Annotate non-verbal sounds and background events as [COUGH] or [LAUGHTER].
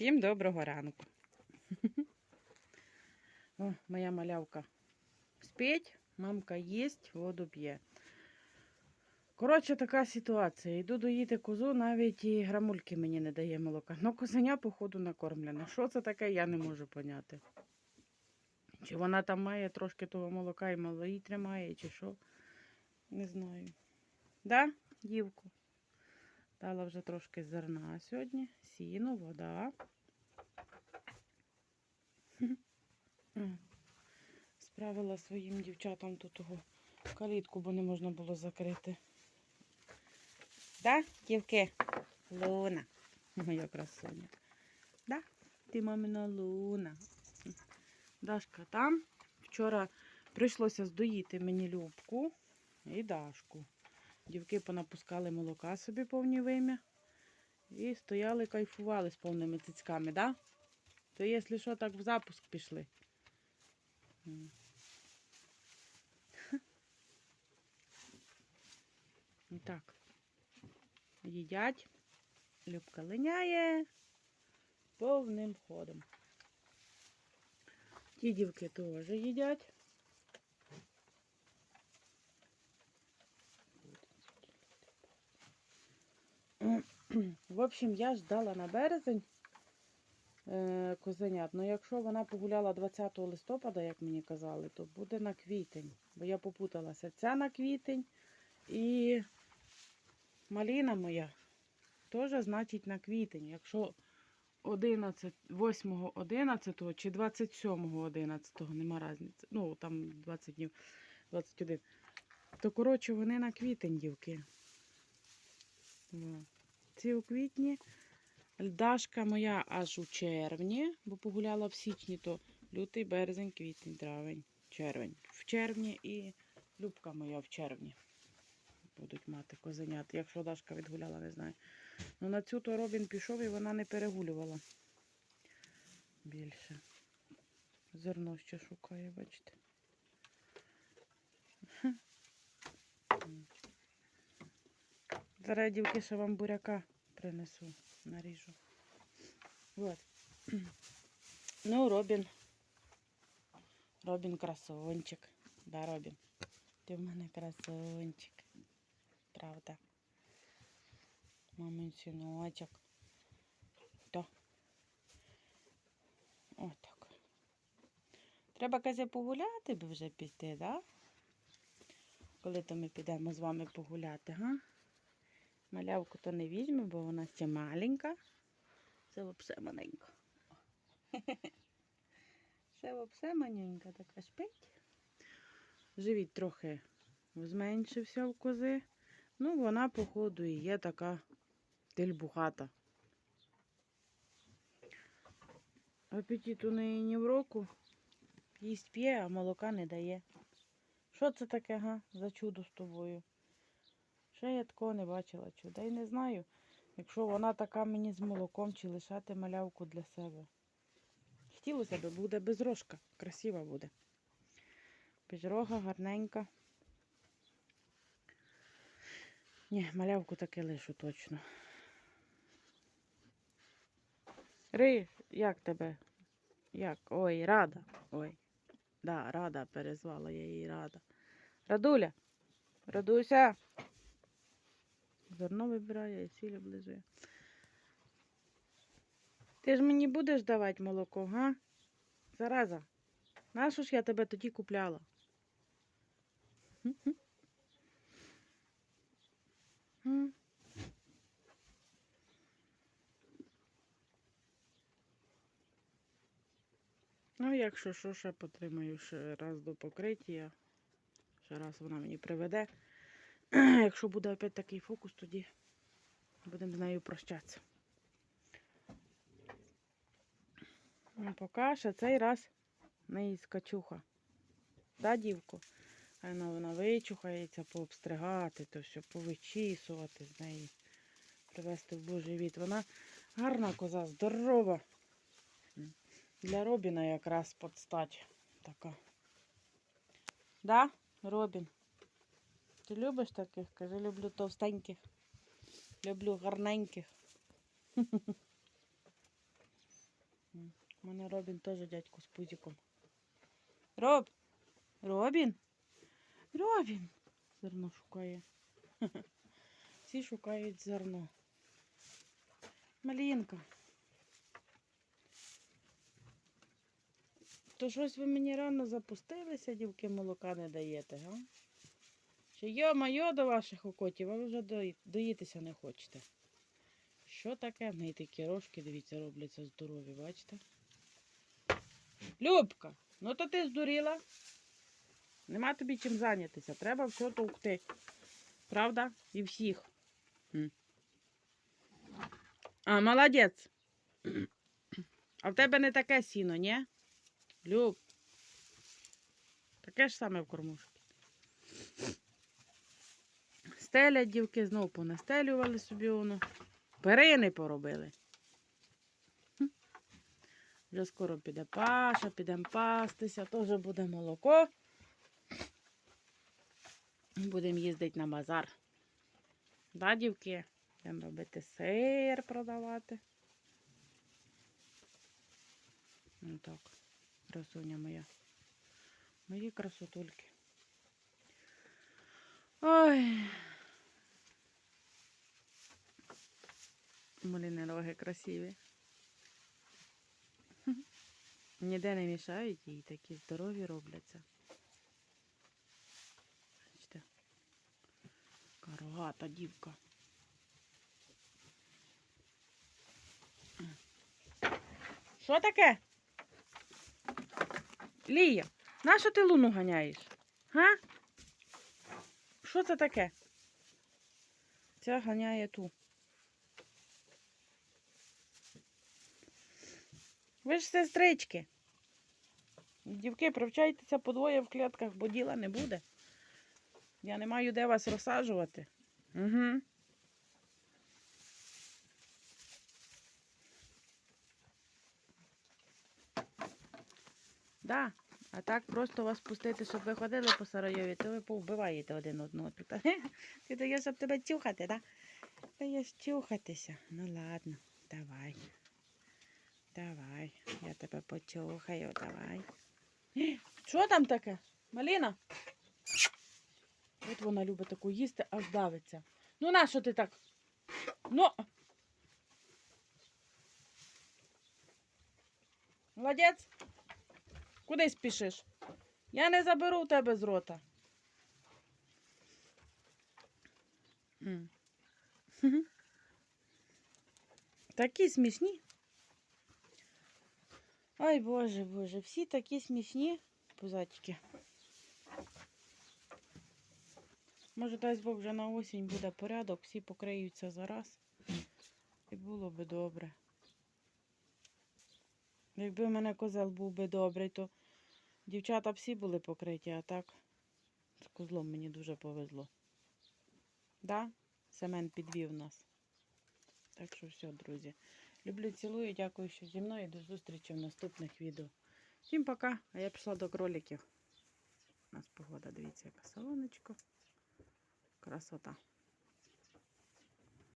Всім доброго ранку. О, моя малявка спить, мамка їсть, воду п'є. Коротше, така ситуація. Йду доїти козу, навіть і грамульки мені не дає молока. Ну, козеня, походу, накормлене. Що це таке, я не можу поняти. Чи вона там має трошки того молока і малої тримає, чи що. Не знаю. Да, дівку? Дала вже трошки зерна сьогодні. Сіно, вода. [LAUGHS] Справила своїм дівчатам тут калітку, бо не можна було закрити. Да, дівки? Луна. Моя красуня. Да? Ти мамина луна. Дашка там. Вчора прийшлося здоїти мені Любку і Дашку. Дівки понапускали молока собі повні вим'я. І стояли, кайфували з повними цицьками, да? То якщо що, так в запуск пішли. І [LAUGHS] так. Їдять. Любка линяє повним ходом. Ті дівки теж їдять. В общем, я ждала на березень е, козенят. Ну, якщо вона погуляла 20 листопада, як мені казали, то буде на квітень. Бо я попуталася. Ця на квітень і маліна моя теж значить на квітень. Якщо 11, 8, 11 чи 27, 11, нема різниці. Ну, там 20 днів, 21. То, коротше, вони на квітень, дівки. О. У квітні. Дашка моя аж у червні, бо погуляла в січні, то лютий, березень, квітень, травень, червень. В червні і Любка моя в червні. Будуть мати козенят. Якщо Дашка відгуляла, не знаю. Ну на цю то Робін пішов і вона не перегулювала більше. Зерно ще шукає, бачите. Зараз дівки ще вам буряка принесу, наріжу. Вот. [CLEARS THROAT] Ну, Робін. Робін красунчик. Да, Робін. Ти в мене красунчик. Правда. Мамин синочок. То. Отак. Треба казе погуляти би вже піти, да? Коли то ми підемо з вами погуляти, га? Малявку то не візьме, бо вона ще маленька. Це взагалі маленька. [LAUGHS] Це взагалі маленька така шпить. Живіт трохи зменшився в кози. Ну, вона, походу, і є така тельбухата. Апетит у неї ні в року. Їсть п'є, а молока не дає. Що це таке, га? За чудо з тобою? Ще я такого не бачила чуда. І не знаю, якщо вона така мені з молоком чи лишати малявку для себе. Хотілося б, буде без рожка. Красива буде. Безрога, гарненька. Ні, малявку таки лишу точно. Ри, як тебе? Як? Ой, рада. Ой. Да, рада перезвала я її рада. Радуля. Радуся. Зерно вибирає і сіль облизує. Ти ж мені будеш давати молоко, га? Зараза. Нащо ж я тебе тоді купляла? Ну, якщо що, ще потримаю ще раз до покриття. Ще раз вона мені приведе. [CLEARS THROAT] Якщо буде опять такий фокус, тоді будемо з нею прощатися. Ну, поки ще цей раз в неї скачуха. Да, дівко? Хай вона, вона вичухається, пообстригати, то все, повичісувати з неї, привести в Божий від. Вона гарна коза, здорова. Для Робіна якраз подстать така. Да, Робін? Ти любиш таких? Кажи, люблю товстеньких. Люблю гарненьких. У мене Робін теж дядько з пузиком. Роб! Робін! Робін! Зерно шукає. [LAUGHS] Всі шукають зерно. Малінка. То щось ви мені рано запустилися, дівки, молока не даєте, га? Чи йо-майо до ваших окотів, ви вже доїтися не хочете. Що таке? В неї такі рожки, дивіться, робляться здорові, бачите? Любка, ну то ти здуріла. Нема тобі чим зайнятися. Треба все товкти. Правда? І всіх. А, молодець. А в тебе не таке сіно, ні? Люб. Таке ж саме в кормушці. Стелять дівки знов понастелювали собі воно. Перини поробили. Вже скоро піде паша, підемо пастися, теж буде молоко. Будемо їздити на базар. Да, дівки? Будемо робити сир продавати. Ну так, красуня моя. Мої красотульки. Ой. Маліни ноги красиві. [LAUGHS] Ніде не мішають їй, такі здорові робляться. Бачите? Така дівка. Що таке? Лія, нащо ти луну ганяєш? Га? Що це таке? Ця ганяє ту. Ви ж сестрички. Дівки, привчайтеся подвоє в клітках, бо діла не буде. Я не маю де вас розсаджувати. Угу. Да. А так просто вас пустити, щоб ви ходили по Сарайові, то ви повбиваєте один одного. [LAUGHS] Ти даєш, щоб тебе тюхати, так? Да? Даєш тюхатися. Ну ладно, давай. Давай, я тебе почухаю, давай. Що там таке? Маліна? От вона любить таку їсти, аж давиться. Ну нащо ти так? Ну. Молодець. Куди спішиш? Я не заберу в тебе з рота. [LAUGHS] Такі смішні. Ой, боже, боже, всі такі смішні пузатики. Може, дасть Бог вже на осінь буде порядок, всі покриються зараз. І було би добре. Якби в мене козел був би добрий, то дівчата всі були покриті, а так з козлом мені дуже повезло. Да? Семен підвів нас. Так що все, друзі. Люблю, цілую, дякую, що зі мною. До зустрічі в наступних відео. Всім пока, а я пішла до кроликів. У нас погода, дивіться, яка солонечко. Красота.